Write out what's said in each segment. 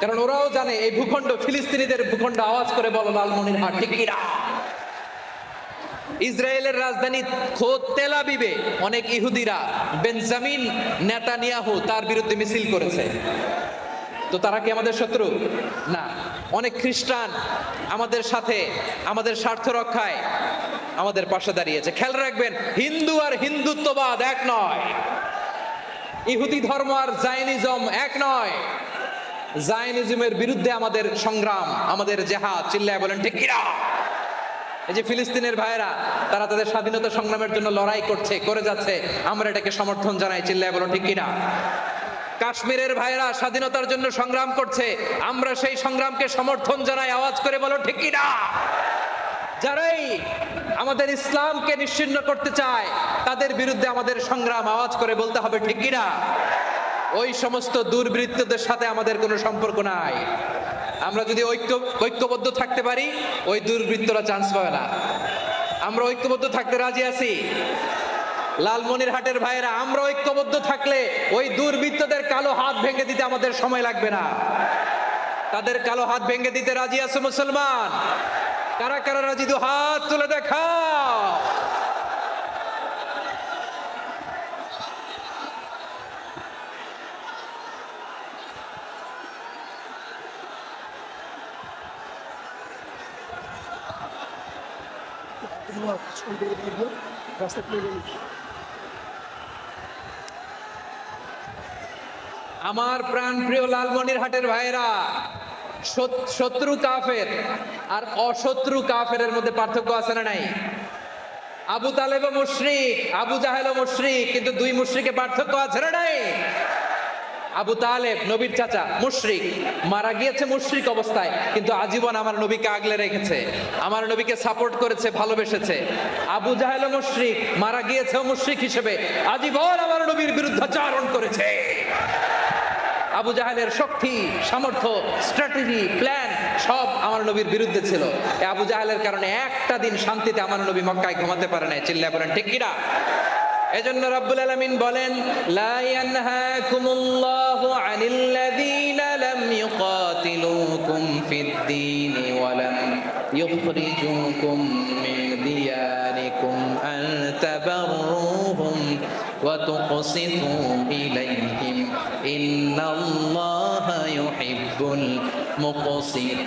কারণ ওরাও জানে এই ভূখণ্ড ফিলিস্তিনিদের ভূখণ্ড আওয়াজ করে বলো লালমনির হাট ঠিক? ইসরায়েলের রাজধানী খোদ তেল আবিবে, অনেক ইহুদিরা, বেঞ্জামিন নেতানিয়াহু তার বিরুদ্ধে মিছিল করেছে। তো তারা কি আমাদের শত্রু? না। অনেক খ্রিস্টান আমাদের সাথে, আমাদের স্বার্থ রক্ষায় আমাদের পাশে দাঁড়িয়েছে। খেয়াল রাখবেন, হিন্দু আর হিন্দুত্ববাদ এক নয়। ইহুদি ধর্ম আর জাইনিজম এক নয়। জায়নিজমের বিরুদ্ধে আমাদের সংগ্রাম, আমাদের জেহাদ, চিল্লায় বলেন, ঠিক এই যে ফিলিস্তিনের ভাইরা তারা তাদের স্বাধীনতা সংগ্রামের জন্য লড়াই করছে, করে যাচ্ছে। আমরা এটাকে সমর্থন জানাই, চিল্লায় বলো ঠিক কিনা? কাশ্মীরের ভাইরা স্বাধীনতার জন্য সংগ্রাম করছে। আমরা সেই সংগ্রামকে সমর্থন জানাই, আওয়াজ করে বলো ঠিক কিনা? যারাই আমাদের ইসলামকে নিশ্চিন্ন করতে চায়, তাদের বিরুদ্ধে আমাদের সংগ্রাম, আওয়াজ করে বলতে হবে, ঠিক কিনা? ওই সমস্ত দুর্বৃত্তদের সাথে আমাদের কোনো সম্পর্ক নাই। আমরা যদি ঐক্য, ঐক্যবদ্ধ থাকতে পারি, ওই দুর্বৃত্তরা চান্স পাবে না। আমরা ঐক্যবদ্ধ থাকতে রাজি আছি। লালমনির হাটের ভাইয়েরা, আমরা ঐক্যবদ্ধ থাকলে ওই দুর্বৃত্তদের কালো হাত ভেঙে দিতে আমাদের সময় লাগবে না। তাদের কালো হাত ভেঙে দিতে রাজি আছে মুসলমান? কারা কারা রাজি? দু হাত তুলে দেখাও। রাস্তা খুলে আমার প্রাণ প্রিয় লালমনির হাটের ভাইয়েরা শত- শত্রু কাফের আর অশত্রু কাফের মধ্যে পার্থক্য আছে না নাই? আবু তালেব মুশরিক আবু জাহেল মুশরিক কিন্তু দুই মুশরিকে পার্থক্য আছে না নাই? আবু তালেব, নবীর চাচা, মুশরিক। মারা গিয়েছে মুশরিক অবস্থায়, কিন্তু আজীবন আমার নবীকে আগলে রেখেছে। আমার নবীকে সাপোর্ট করেছে, ভালোবেসেছে। আবু জাহেল মুশরিক, মারা গিয়েছে মুশরিক হিসেবে আজীবন আমার নবীর বিরুদ্ধাচারণ করেছে। আবু জাহেলের শক্তি, সামর্থ্য স্ট্র্যাটেজি প্ল্যান সব আমার নবীর বিরুদ্ধে ছিল। আবু জাহেলের কারণে একটা দিন শান্তিতে আমার নবী মক্কায় ঘুমাতে পারে নাই। চিল্লা বলেন, ঠিক কিনা? এজন্য রাব্বুল আলামিন বলেন, লা ইয়ানহাকুমুল্লাহু عن الذين لم يقاتلوكم في الدين ولم يخرجوكم من دياركم أن تبروهم وتقسطوا إليهم. إن الله يحب المقسطين.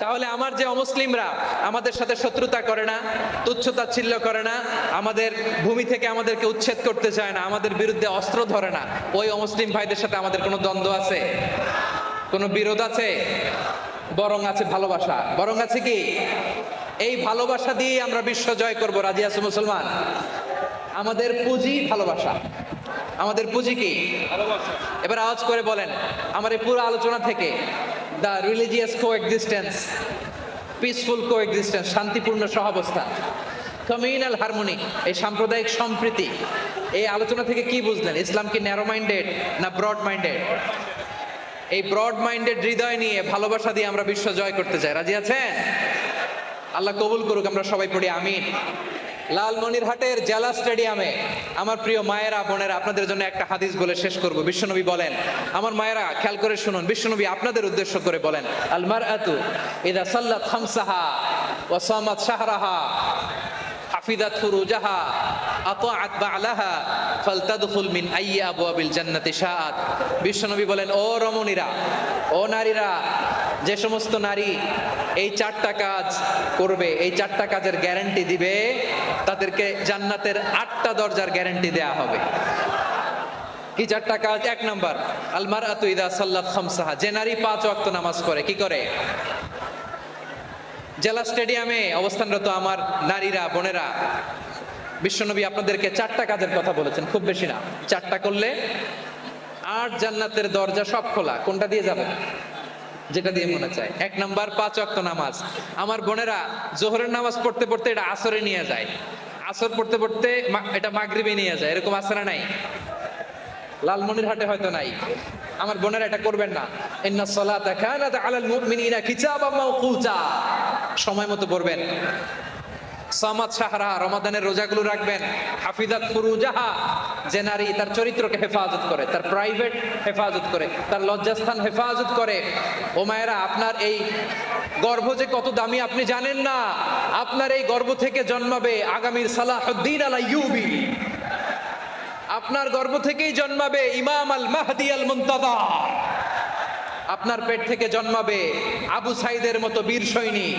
তাহলে আমার যে অমুসলিমরা আমাদের সাথে শত্রুতা করে না তুচ্ছতাচ্ছিল্য করে না, আমাদের ভূমি থেকে আমাদেরকে উচ্ছেদ করতে চায় না, আমাদের বিরুদ্ধে অস্ত্র ধরে না, ওই অমুসলিম ভাইদের সাথে আমাদের কোনো দ্বন্দ্ব আছে? কোনো বিরোধ আছে? বরং আছে ভালোবাসা। বরং আছে কি? এই ভালোবাসা দিয়ে আমরা বিশ্ব জয় করব, রাজি আছে মুসলমান? আমাদের পুঁজি ভালোবাসা। আমাদের পুঁজি কি? এবার আওয়াজ করে বলেন, আমার এই পুরো আলোচনা থেকে the religious coexistence peaceful coexistence শান্তিপূর্ণ সহাবস্থান কমিউনাল হারমোনি এই সাম্প্রদায়িক সম্প্রীতি, এই আলোচনা থেকে কি বুঝলেন? ইসলাম কি ন্যারো মাইন্ডেড না ব্রড মাইন্ডেড এই ব্রড মাইন্ডেড হৃদয় নিয়ে ভালোবাসা দিয়ে আমরা বিশ্ব জয় করতে চাই। রাজি আছেন? আল্লাহ কবুল করুক, আমরা সবাই পড়ি, আমিন। লালমনিরহাটের জেলা স্টেডিয়ামে আমার প্রিয় মায়েরা, বোনেরা, আপনাদের জন্য একটা হাদিস বলে শেষ করব। বিশ্বনবী বলেন, আমার মায়েরা, খেয়াল করে শুনুন, বিশ্বনবী আপনাদের উদ্দেশ্য করে বলেন আলমার আতু ইদা সাল্লাত খামসাহা ওয়া সামাত শাহরাহা হাফিদাত ফুরুজাহা, আতাআত বালাহা, ফালতাদখুল মিন আইয়ি আবওয়াবিল জান্নাতি শাআত। বিশ্বনবী বলেন, ও রমণীরা, ও নারীরা যে সমস্ত নারী এই চারটা কাজ করবে, এই চারটা কাজের গ্যারান্টি দিবে, তাদেরকে জান্নাতের আটটা দরজার গ্যারান্টি দেয়া হবে। কি চারটা কাজ? এক নাম্বার আলমার আতুইদা সাল্লাত খামসাহা। যে নারী পাঁচ ওয়াক্ত নামাজ করে কি করে? জেলা স্টেডিয়ামে অবস্থানরত আমার নারীরা, বোনেরা, বিশ্বনবী আপনাদেরকে চারটা কাজের কথা বলেছেন, খুব বেশি না। চারটা করলে আট জান্নাতের দরজা সব খোলা। কোনটা দিয়ে যাবে যেটা দিয়ে মনে চায়। এক নাম্বার, পাঁচ অক্ত নামাজ। আমার বোনেরা, জোহরের নামাজ পড়তে পড়তে এটা আসরে নিয়ে যায়। আসর পড়তে পড়তে এটা মাগরিবে নিয়ে যায়। এরকম আসরা নাই? লালমনির হাটে হয়তো নাই। আমার বোনেরা এটা করবেন না। ইন্না সালাত কানাত আলাল মুমিনিনা কিতাবাম মাওকুতা। সময় মতো পড়বেন। সামাদ সাহারা রমাদানের রোজাগুলো রাখবেন। হাফিজাত ফুরুজাহা, যে নারী তার চরিত্রকে হেফাজত করে, তার প্রাইভেট হেফাজত করে, তার লজ্জাস্থান হেফাজত করে। ও মায়েরা, আপনার এই গর্ভ যে কত দামি আপনি জানেন না, আপনার এই গর্ভ থেকে জন্মাবে আগামীর সালাহুদ্দিন আলা ইউবি আপনার গর্ভ থেকেই জন্মাবে ইমাম আল মাহদি আল মুন্তাদা আপনার পেট থেকে জন্মাবে আবু সাইদের মতো বীর সৈনিক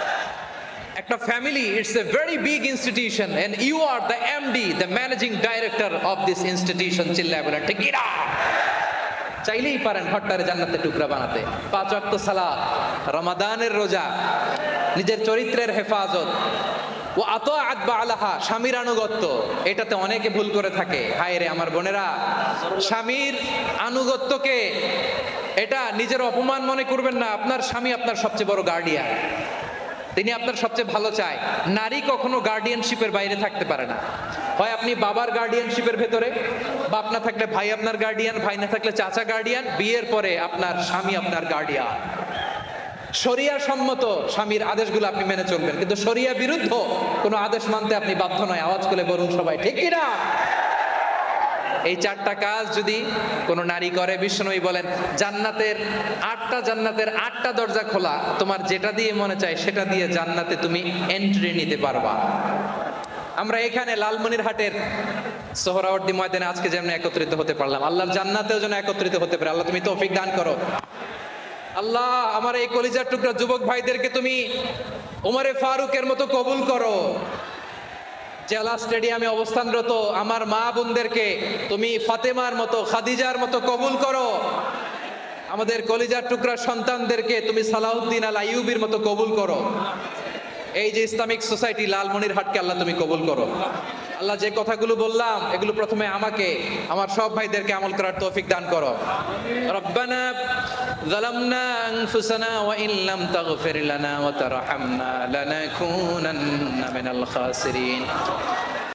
একটা family it's a very big institution and you are the MD the managing director of this institution চিল্লায় বলেন ঠিক কিনা? চাইলেই পারেন ঘরটারে জান্নাতের টুকরা বানাতে। পাঁচ ওয়াক্ত সালাত, রমাদানের রোজা, নিজের চরিত্রের হেফাজত। ও আত আদবা আলাহা স্বামীর আনুগত্য। এটাতে অনেকে ভুল করে থাকে। হায় রে আমার বোনেরা, স্বামীর আনুগত্যকে, এটা নিজের অপমান মনে করবেন না। আপনার স্বামী আপনার সবচেয়ে বড় গার্ডিয়ান তিনি আপনার সবচেয়ে ভালো চায়। নারী কখনো গার্ডিয়ানশিপের বাইরে থাকতে পারে না। হয় আপনি বাবার গার্ডিয়ানশিপের ভেতরে, বাপ না থাকলে ভাই আপনার গার্ডিয়ান ভাই না থাকলে চাচা গার্ডিয়ান বিয়ের পরে আপনার স্বামী আপনার গার্ডিয়ান শরিয়া সম্মত স্বামীর আদেশগুলো আপনি মেনে চলবেন। কিন্তু শরিয়া বিরুদ্ধ কোনো আদেশ মানতে আপনি বাধ্য নয়। আওয়াজ করে বলুন সবাই, ঠিক কিনা? এই চারটা কাজ যদি কোনো নারী করে বিষ্ণুই বলেন, জান্নাতের আটটা জান্নাতের আটটা দরজা খোলা, তোমার যেটা দিয়ে মনে চায় সেটা দিয়ে জান্নাতে তুমি এন্ট্রি নিতে পারবা। আমরা এখানে লালমনির হাটের সোহরাওয়ার্দী ময়দানে আজকে যেমন একত্রিত হতে পারলাম, আল্লাহর জান্নাতেও যেন একত্রিত হতে পারে। আল্লাহ, তুমি তৌফিক দান করো। আল্লাহ, আমার এই কলিজার টুকরা যুবক ভাইদেরকে তুমি উমরে ফারুকের মতো কবুল করো। জেলা স্টেডিয়ামে অবস্থানরত আমার মা বোনদেরকে তুমি ফাতেমার মতো, খাদিজার মতো কবুল করো। আমাদের কলিজার টুকরা সন্তানদেরকে তুমি সালাউদ্দিন আল আইউবির মতো কবুল করো। এই যে ইসলামিক সোসাইটি লালমনির হাটকে আল্লাহ তুমি কবুল করো। আল্লাহ যে কথাগুলো বললাম এগুলো প্রথমে আমাকে আমার সব ভাইদেরকে আমল করার তৌফিক দান করো রব্বানা ظلمنا أنفسنا وإن لم تغفر لنا وترحمنا لنكونن من الخاسرين